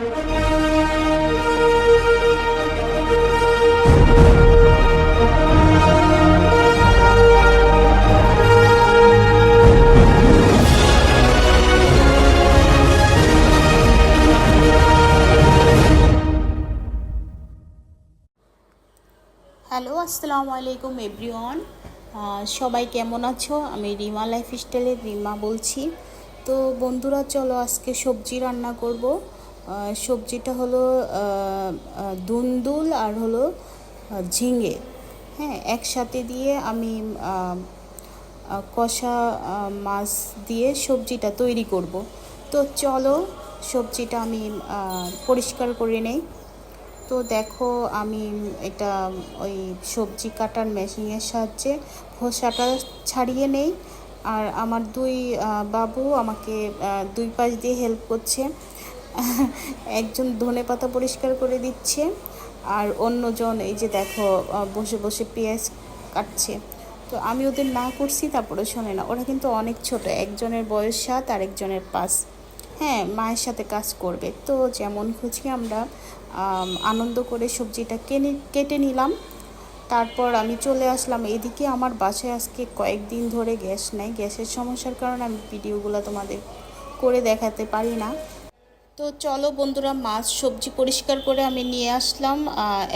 Hello আসসালামু আলাইকুম everyone সবাই কেমন আছো? আমি রিমা লাইফ স্টাইলের রিমা বলছি। তো বন্ধুরা, চলো আজকে সবজি রান্না করব। সবজিটা হলো দুন্দুল আর হলো ঝিঙে। হ্যাঁ একসাথে দিয়ে আমি কষা মাছ দিয়ে সবজিটা তৈরি করব। তো চলো, সবজিটা আমি পরিষ্কার করে নেই। তো দেখো, আমি এটা, ওই সবজি কাটার মেশিনের সাহায্যে খোসাটা ছাড়িয়ে নেই। আর আমার দুই বাবু আমাকে দুই পাশ দিয়ে হেল্প করছে। একজন ধনে পাতা পরিষ্কার করে দিচ্ছে আর অন্যজন এই যে দেখো বসে বসে পেঁয়াজ কাটছে। তো আমি ওদের না করছি তারপরে শোনে না। ওরা কিন্তু অনেক ছোট একজনের বয়স সাত আর একজনের পাঁচ। হ্যাঁ মায়ের সাথে কাজ করবে। তো যেমন খুঁজি আমরা আম, আনন্দ করে সবজিটা কেনে কেটে নিলাম। তারপর আমি চলে আসলাম এদিকে। আমার বাসায় আজকে কয়েকদিন ধরে গ্যাস নেই। গ্যাসের সমস্যার কারণে আমি ভিডিওগুলো তোমাদের করে দেখাতে পারি না। তো চলো বন্ধুরা, মাছ, সবজি পরিষ্কার করে আমি নিয়ে আসলাম।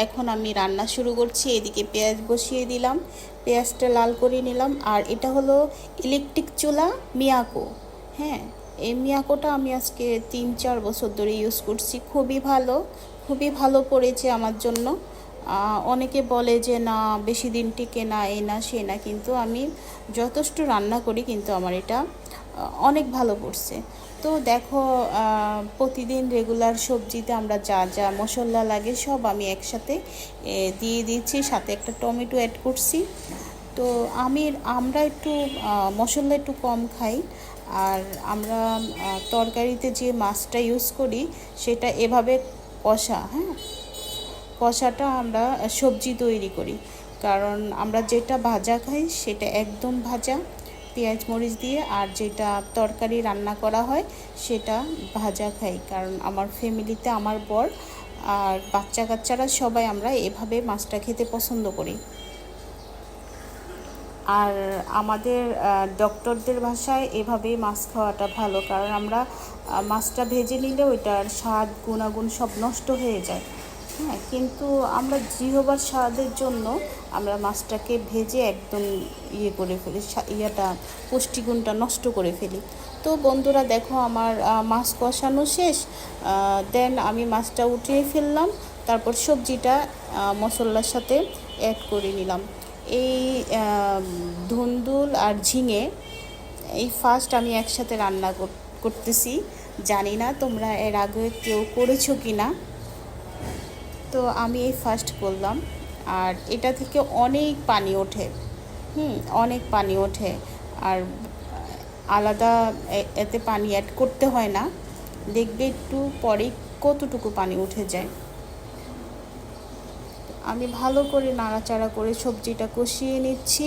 এখন আমি রান্না শুরু করছি। এদিকে পেঁয়াজ বসিয়ে দিলাম, পেঁয়াজটা লাল করে নিলাম। আর এটা হলো ইলেকট্রিক চুলা মিয়াকো। হ্যাঁ এই মিয়াকোটা আমি আজকে তিন, চার বছর ধরে ইউজ করছি। খুবই ভালো খুবই ভালো পড়েছে আমার জন্য। অনেকে বলে যে, না, বেশি দিন টিকে না এ না, সে না। কিন্তু আমি যথেষ্ট রান্না করি, কিন্তু আমার এটা অনেক ভালো পড়ছে। তো দেখো প্রতিদিন রেগুলার সবজিতে আমরা যা যা মশলা লাগে সব আমি একসাথে দিয়ে দিয়েছি সাথে একটা টমেটো অ্যাড করছি। তো আমি, আমরা একটু মশলা একটু কম খাই, আর আমরা তরকারিতে যে মাছটা ইউজ করি, সেটা এভাবে কষা হ্যাঁ? কষাটা আমরা, সবজি তৈরি করি। কারণ আমরা যেটা ভাজা খাই, সেটা একদম ভাজা। পেঁয়াজ মরিচ দিয়ে আর যেটা তরকারি রান্না করা হয় সেটা ভাজা খাই। কারণ আমার ফ্যামিলিতে আমার বর আর বাচ্চা কাচ্চারা সবাই আমরা এভাবে মাছটা খেতে পছন্দ করি। আর আমাদের ডক্টরদের ভাষায় এভাবেই মাছ খাওয়াটা ভালো। কারণ আমরা মাছটা ভেজে নিলে ওইটার স্বাদ, গুণাগুণ সব নষ্ট হয়ে যায়। হ্যাঁ কিন্তু আমরা জিহবার স্বাদের জন্য আমরা মাছটাকে ভেজে একদম ইয়ে করে ফেলি ইয়েটা, পুষ্টিগুণটা নষ্ট করে ফেলি। তো বন্ধুরা দেখো আমার মাছ কষানো শেষ দেন আমি মাছটা উঠিয়ে ফেললাম, তারপর সবজিটা মশলার সাথে অ্যাড করে নিলাম। এই ধুন্দুল আর ঝিঙে, এই ফার্স্ট আমি একসাথে রান্না কর- করতেছি। জানি না তোমরা এর আগে কেউ করেছ কি না তো আমি এই ফার্স্ট করলাম। আর এটা থেকে অনেক পানি ওঠে। হুম, অনেক পানি ওঠে। আর আলাদা এতে পানি অ্যাড করতে হয় না। দেখবে একটু পরে কতটুকু পানি উঠে যায়। আমি ভালো করে নাড়াচাড়া করে সবজিটা কষিয়ে নিচ্ছি।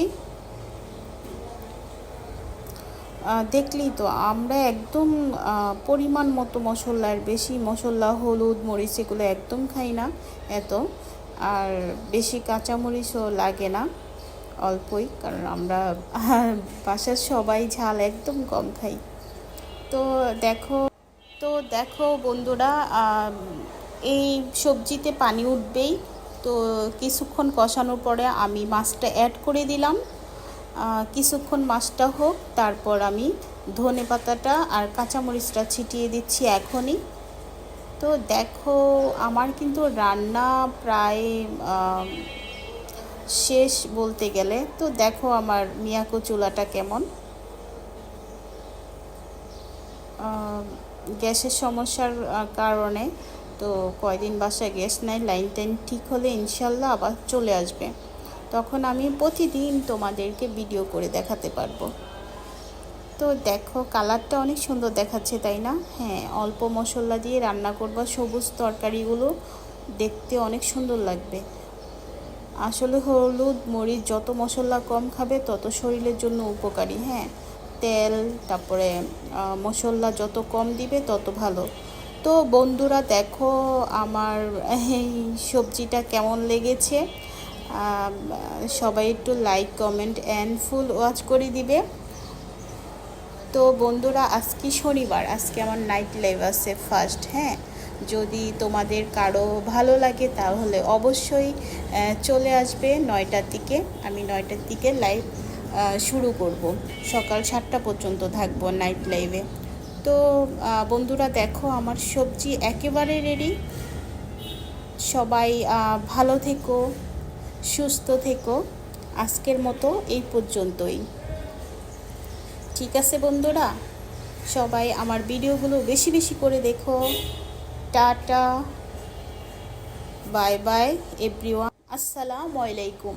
দেখলেই তো আমরা একদম পরিমাণ মতো মশলার বেশি মশলা, হলুদ, মরিচ এগুলো একদম খাই না এত। আর বেশি কাঁচামরিচও লাগে না অল্পই, কারণ আমরা বাসার সবাই ঝাল একদম কম খাই। তো দেখো তো দেখো বন্ধুরা এই সবজিতে পানি উঠবেই। তো কিছুক্ষণ কষানোর পরে আমি মাছটা অ্যাড করে দিলাম। কিছুক্ষণ মাছটা হোক, তারপর আমি ধনে পাতাটা আর কাঁচামরিচটা ছিটিয়ে দিচ্ছি এখনই। তো দেখো, আমার কিন্তু রান্না প্রায় শেষ বলতে গেলে। তো দেখো আমার মিয়াকো চুলাটা কেমন। গ্যাসের সমস্যার কারণে তো কয়দিন বাসায় গ্যাস নাই, লাইন টাইন ঠিক হলে ইনশাল্লাহ আবার চলে আসবে। তখন আমি প্রতিদিন তোমাদেরকে ভিডিও করে দেখাতে পারব। তো দেখো কালারটা অনেক সুন্দর দেখাচ্ছে, তাই না? হ্যাঁ অল্প মশলা দিয়ে রান্না করবা, সবুজ তরকারিগুলো দেখতে অনেক সুন্দর লাগবে। আসলে হলুদ, মরিচ যত মশলা কম খাবে, তত শরীরের জন্য উপকারী হ্যাঁ? তেল, তারপরে মশলা যত কম দিবে, তত ভালো। তো বন্ধুরা, দেখো আমার এই সবজিটা কেমন লেগেছে। সবাই একটু like comment and full watch করে দিবে। তো বন্ধুরা, আজকে শনিবার, আজকে আমার নাইট লাইভ আছে ফার্স্ট হ্যাঁ? যদি তোমাদের কারও ভালো লাগে, তাহলে অবশ্যই চলে আসবে নয়টার দিকে। আমি নয়টার দিকে লাইভ শুরু করব। সকাল সাতটা পর্যন্ত থাকব নাইট লাইভে তো বন্ধুরা, দেখো, আমার সবজি একেবারে রেডি সবাই ভালো থেকো। সুস্থ থেকো। আজকের মতো এই পর্যন্তই। ঠিক আছে বন্ধুরা? সবাই আমার ভিডিওগুলো বেশি বেশি করে দেখো। টাটা। Bye bye, everyone. আসসালামু আলাইকুম।